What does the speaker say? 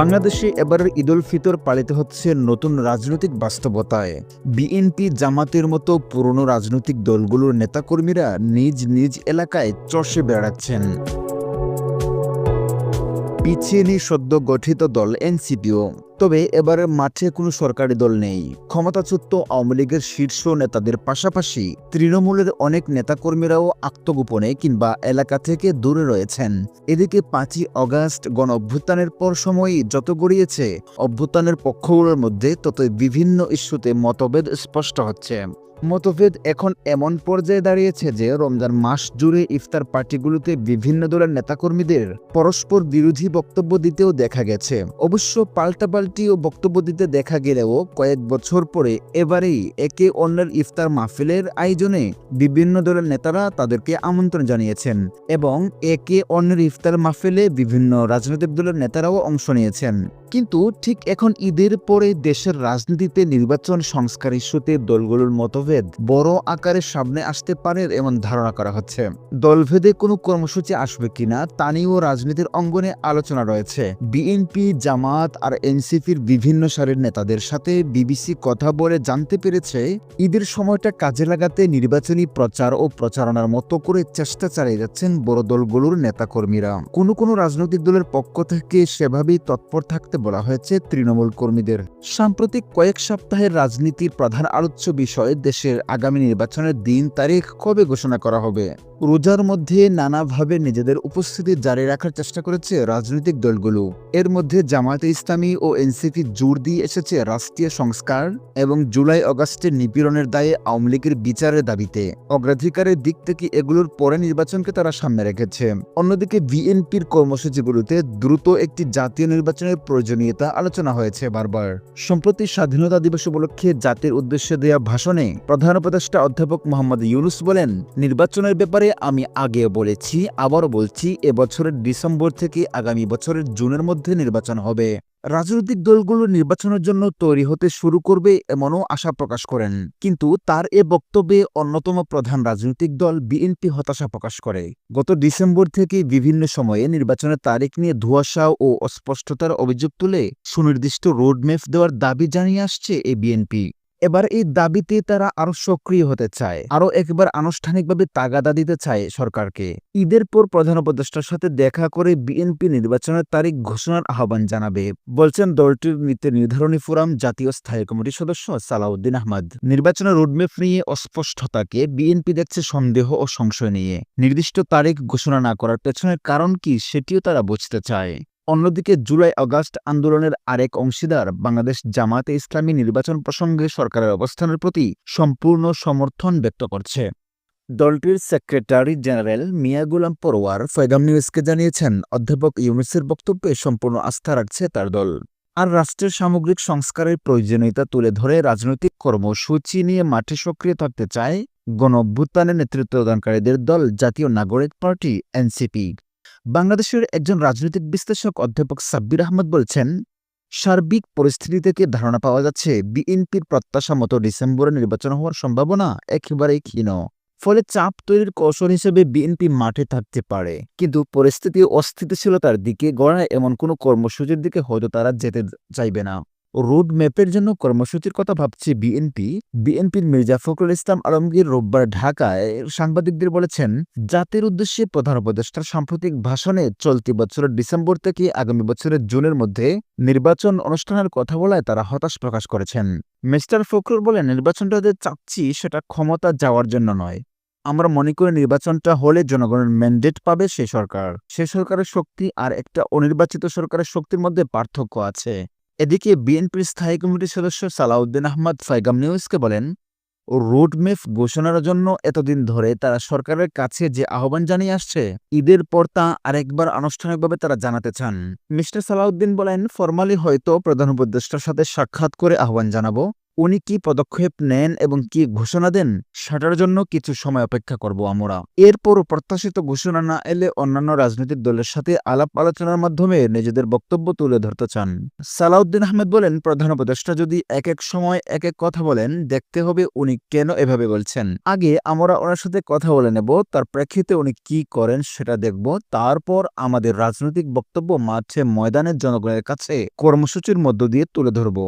বাংলাদেশে এবারের ঈদ উল ফিতর পালিত হচ্ছে নতুন রাজনৈতিক বাস্তবতায়। বিএনপি জামাতের মতো পুরনো রাজনৈতিক দলগুলোর নেতাকর্মীরা নিজ নিজ এলাকায় চষে বেড়াচ্ছেন। পিছিয়ে নি সদ্য গঠিত দল এনসিপিও। তবে এবারে মাঠে কোনো সরকারি দল নেই। ক্ষমতাচ্যুত আওয়ামী লীগের শীর্ষ নেতাদের পাশাপাশি তৃণমূলের অনেক নেতাকর্মীরাও আত্মগোপনে কিংবা এলাকা থেকে দূরে রয়েছেন। এদিকে পাঁচই অগাস্ট গণ অভ্যুত্থানের পর সময়ই যত গড়িয়েছে, অভ্যুত্থানের পক্ষগুলোর মধ্যে ততই বিভিন্ন ইস্যুতে মতভেদ স্পষ্ট হচ্ছে। মতভেদ এখন এমন পর্যায়ে দাঁড়িয়েছে যে রমজান মাস জুড়ে ইফতার পার্টিগুলোতে বিভিন্ন দলের নেতাকর্মীদের পরস্পর বিরোধী বক্তব্য দিতেও দেখা গেছে। অবশ্য পাল্টাপাল্টি ও বক্তব্য দিতে দেখা গেলেও কয়েক বছর পরে এবারেই একে অন্যের ইফতার মাহফিলের আয়োজনে বিভিন্ন দলের নেতারা তাদেরকে আমন্ত্রণ জানিয়েছেন এবং একে অন্যের ইফতার মাহফিলে বিভিন্ন রাজনৈতিক দলের নেতারাও অংশ নিয়েছেন। কিন্তু ঠিক এখন ঈদের পরে দেশের রাজনীতিতে নির্বাচন সংস্কার ইস্যুতে দলগুলোর মতভেদ বড় আকারে সামনে আসতে পারে এমন ধারণা করা হচ্ছে। দলভেদে কোনো কর্মসূচি আসবে কিনা তা নিয়েও রাজনীতির অঙ্গনে আলোচনা রয়েছে। বিএনপি, জামাত আর এনসিপির বিভিন্ন সারের নেতাদের সাথে বিবিসি কথা বলে জানতে পেরেছে, ঈদের সময়টা কাজে লাগাতে নির্বাচনী প্রচার ও প্রচারণার মতো করে চেষ্টা চালিয়ে যাচ্ছেন বড় দলগুলোর নেতাকর্মীরা। কোনো কোনো রাজনৈতিক দলের পক্ষ থেকে সেভাবেই তৎপর থাকতে বলা হয়েছে, তৃণমূল কর্মীদের সাম্প্রতিক কয়েক সপ্তাহের রাজনীতির প্রধান আলোচ্য বিষয় দেশের আগামী নির্বাচনের দিন তারিখ কবে ঘোষণা করা হবে। রোজার মধ্যে নানাভাবে নিজেদের উপস্থিতি জারি রাখার চেষ্টা করেছে রাজনৈতিক দলগুলো। এর মধ্যে জামায়াতে ইসলামী ও এনসিপি জোর দিয়ে এসেছে রাষ্ট্রীয় সংস্কার এবং জুলাই অগাস্টে নিপীড়নের দায়ে আওয়ামী লীগের বিচারের দাবিতে। অগ্রাধিকারের দিক থেকে এগুলোর পরে নির্বাচনকে তারা সামনে রেখেছে। অন্যদিকে বিএনপির কর্মসূচিগুলোতে দ্রুত একটি জাতীয় নির্বাচনের প্রয়োজনীয়তা আলোচনা হয়েছে বারবার। সম্প্রতি স্বাধীনতা দিবস উপলক্ষে জাতির উদ্দেশ্যে দেওয়া ভাষণে প্রধান উপদেষ্টা অধ্যাপক মোহাম্মদ ইউনুস বলেন, নির্বাচনের ব্যাপারে আমি আগে বলেছি, আবারও বলছি, এবছরের ডিসেম্বর থেকে আগামী বছরের জুনের মধ্যে নির্বাচন হবে। রাজনৈতিক দলগুলো নির্বাচনের জন্য তৈরি হতে শুরু করবে এমনও আশা প্রকাশ করেন। কিন্তু তার এ বক্তব্যে অন্যতম প্রধান রাজনৈতিক দল বিএনপি হতাশা প্রকাশ করে। গত ডিসেম্বর থেকে বিভিন্ন সময়ে নির্বাচনের তারিখ নিয়ে ধোঁয়াশা ও অস্পষ্টতার অভিযোগ তুলে সুনির্দিষ্ট রোডম্যাপ দেওয়ার দাবি জানিয়ে আসছে এ বিএনপি। এবার এই দাবিতে তারা আরও সক্রিয় হতে চায়, আরও একবার আনুষ্ঠানিকভাবে তাগাদা দিতে চায় সরকারকে। ঈদের পর প্রধান উপদেষ্টার সাথে দেখা করে বিএনপি নির্বাচনের তারিখ ঘোষণার আহ্বান জানাবে। বলছেন, দলটির নীতি নির্ধারণী ফোরাম, জাতীয় স্থায়ী কমিটির সদস্য সালাউদ্দিন আহমদ। নির্বাচনের রোডম্যাপ নিয়ে অস্পষ্টতাকে বিএনপি দেখছে সন্দেহ ও সংশয় নিয়ে। নির্দিষ্ট তারিখ ঘোষণা না করার পেছনের কারণ কি সেটিও তারা বুঝতে চায়। অন্যদিকে জুলাই অগাস্ট আন্দোলনের আরেক অংশীদার বাংলাদেশ জামায়াতে ইসলামী নির্বাচন প্রসঙ্গে সরকারের অবস্থানের প্রতি সম্পূর্ণ সমর্থন ব্যক্ত করছে। দলটির সেক্রেটারি জেনারেল মিয়া গুলাম পরোয়ার ফয়গাম নিউজকে জানিয়েছেন, অধ্যাপক ইউনুসের বক্তব্যে সম্পূর্ণ আস্থা রাখছে তার দল। আর রাষ্ট্রের সামগ্রিক সংস্কারের প্রয়োজনীয়তা তুলে ধরে রাজনৈতিক কর্মসূচি নিয়ে মাঠে সক্রিয় থাকতে চায় গণ অভ্যুত্থানের নেতৃত্বদানকারীদের দল জাতীয় নাগরিক পার্টি এনসিপি। বাংলাদেশের একজন রাজনৈতিক বিশ্লেষক অধ্যাপক সাব্বির আহমদ বলছেন, সার্বিক পরিস্থিতি থেকে ধারণা পাওয়া যাচ্ছে বিএনপির প্রত্যাশা মতো ডিসেম্বরে নির্বাচন হওয়ার সম্ভাবনা একেবারেই ক্ষীণ। ফলে চাপ তৈরির কৌশল হিসেবে বিএনপি মাঠে থাকতে পারে। কিন্তু পরিস্থিতি অস্থিতিশীলতার দিকে গড়ায় এমন কোনো কর্মসূচির দিকে হয়তো তারা যেতে চাইবে না। রোড ম্যাপের জন্য কর্মসূচির কথা ভাবছে বিএনপি। বিএনপির মির্জা ফখরুল ইসলাম আলমগীর রোববার ঢাকায় সাংবাদিকদের বলেছেন, জাতির উদ্দেশ্যে প্রধান উপদেষ্টার সাম্প্রতিক ভাষণে চলতি বছরের ডিসেম্বর থেকে আগামী বছরের জুনের মধ্যে নির্বাচন অনুষ্ঠানের কথা বলায় তারা হতাশ প্রকাশ করেছেন। মিস্টার ফখরুল বলেন, নির্বাচনটা যে চাচ্ছি সেটা ক্ষমতা যাওয়ার জন্য নয়। আমরা মনে করি নির্বাচনটা হলে জনগণের ম্যান্ডেট পাবে সে সরকার। সে সরকারের শক্তি আর একটা অনির্বাচিত সরকারের শক্তির মধ্যে পার্থক্য আছে। এদিকে বিএনপির স্থায়ী কমিটির সদস্য সালাউদ্দিন আহমদ ফাইগাম নিউজকে বলেন, রোডম্যাপ ঘোষণার জন্য এতদিন ধরে তারা সরকারের কাছে যে আহ্বান জানিয়ে আসছে, ঈদের পর তা আরেকবার আনুষ্ঠানিকভাবে তারা জানাতে চান। মিস্টার সালাউদ্দিন বলেন, ফরমালি হয়তো প্রধান উপদেষ্টার সাথে সাক্ষাৎ করে আহ্বান জানাব উনি কি পদক্ষেপ নেন এবং কি ঘোষণা দেন, সেটার জন্য কিছু সময় অপেক্ষা করব আমরা। এরপরও প্রত্যাশিত ঘোষণা না এলে অন্যান্য রাজনৈতিক দলের সাথে আলাপ আলোচনার মাধ্যমে নিজেদের বক্তব্য তুলে ধরতে চান। সালাউদ্দিন আহমেদ বলেন, প্রধান উপদেষ্টা যদি এক এক সময় এক এক কথা বলেন, দেখতে হবে উনি কেন এভাবে বলছেন। আগে আমরা ওনার সাথে কথা বলে নেব, তার প্রেক্ষিতে উনি কি করেন সেটা দেখব, তারপর আমাদের রাজনৈতিক বক্তব্য মাঠে ময়দানের জনগণের কাছে কর্মসূচির মধ্য দিয়ে তুলে ধরব।